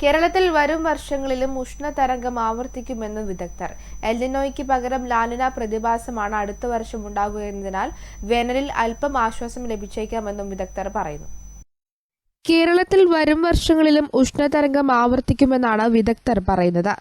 കേരളത്തിൽ വരും വർഷങ്ങളിലും ഉഷ്ണതരംഗം ആവർത്തിക്കുമെന്ന് വിദഗ്ധർ. എൽനിനോയ്ക്ക് പകരം ലാലിന പ്രതിഭാസമാണ് അടുത്ത വർഷം ഉണ്ടാകുകയെന്നതിനാൽ വേനലിൽ അല്പം ആശ്വാസം ലഭിച്ചേക്കാമെന്നും വിദഗ്ധർ പറയുന്നു. കേരളത്തിൽ വരും വർഷങ്ങളിലും ഉഷ്ണതരംഗം ആവർത്തിക്കുമെന്നാണ് വിദഗ്ധർ പറയുന്നത്.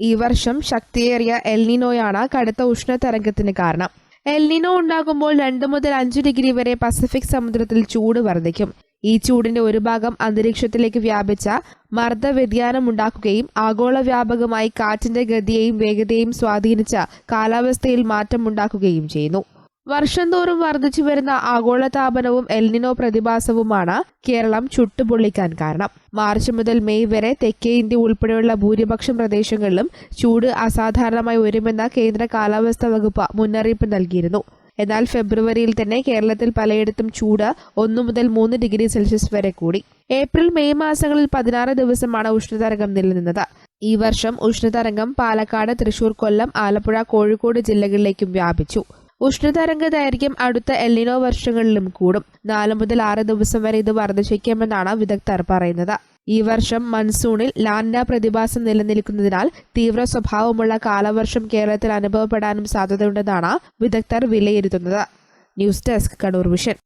ഈ വർഷം ശക്തിയേറിയ എൽനിനോയാണ് കടുത്ത ഉഷ്ണതരംഗത്തിന് കാരണം. എൽനിനോ ഉണ്ടാകുമ്പോൾ രണ്ട് മുതൽ അഞ്ച് ഡിഗ്രി വരെ പസഫിക് സമുദ്രത്തിൽ ചൂട് വർദ്ധിക്കും. ഈ ചൂടിന്റെ ഒരു ഭാഗം അന്തരീക്ഷത്തിലേക്ക് വ്യാപിച്ച മർദ്ദ വ്യതിയാനം ഉണ്ടാക്കുകയും ആഗോള വ്യാപകമായി കാറ്റിന്റെ ഗതിയെയും വേഗതയെയും സ്വാധീനിച്ച കാലാവസ്ഥയിൽ മാറ്റമുണ്ടാക്കുകയും ചെയ്യുന്നു. വർഷം തോറും വർദ്ധിച്ചു വരുന്ന ആഗോള താപനവും എൽനിനോ പ്രതിഭാസവുമാണ് കേരളം ചുട്ടുപൊള്ളിക്കാൻ കാരണം. മാർച്ച് മുതൽ മെയ് വരെ തെക്കേ ഇന്ത്യ ഉൾപ്പെടെയുള്ള ഭൂരിപക്ഷം പ്രദേശങ്ങളിലും ചൂട് അസാധാരണമായി ഉയരുമെന്ന കേന്ദ്ര കാലാവസ്ഥാ വകുപ്പ് മുന്നറിയിപ്പ് നൽകിയിരുന്നു. എന്നാൽ ഫെബ്രുവരിയിൽ തന്നെ കേരളത്തിൽ പലയിടത്തും ചൂട് ഒന്നു മുതൽ മൂന്ന് ഡിഗ്രി സെൽഷ്യസ് വരെ കൂടി. ഏപ്രിൽ മെയ് മാസങ്ങളിൽ പതിനാറ് ദിവസമാണ് ഉഷ്ണതരംഗം നിലനിന്നത്. ഈ വർഷം ഉഷ്ണതരംഗം പാലക്കാട് തൃശൂർ കൊല്ലം ആലപ്പുഴ കോഴിക്കോട് ജില്ലകളിലേക്കും വ്യാപിച്ചു. ഉഷ്ണതരംഗ ദൈർഘ്യം അടുത്ത എല്ലിനോ വർഷങ്ങളിലും കൂടും. നാല് മുതൽ ആറ് ദിവസം വരെ ഇത് വർദ്ധിച്ചേക്കുമെന്നാണ് വിദഗ്ധർ പറയുന്നത്. ഈ വർഷം മൺസൂണിൽ ലാൻഡ പ്രതിഭാസം നിലനിൽക്കുന്നതിനാൽ തീവ്ര സ്വഭാവമുള്ള കാലവർഷം കേരളത്തിൽ അനുഭവപ്പെടാനും സാധ്യതയുണ്ടെന്നാണ് വിദഗ്ധർ വിലയിരുത്തുന്നത്. News desk Kannur vision.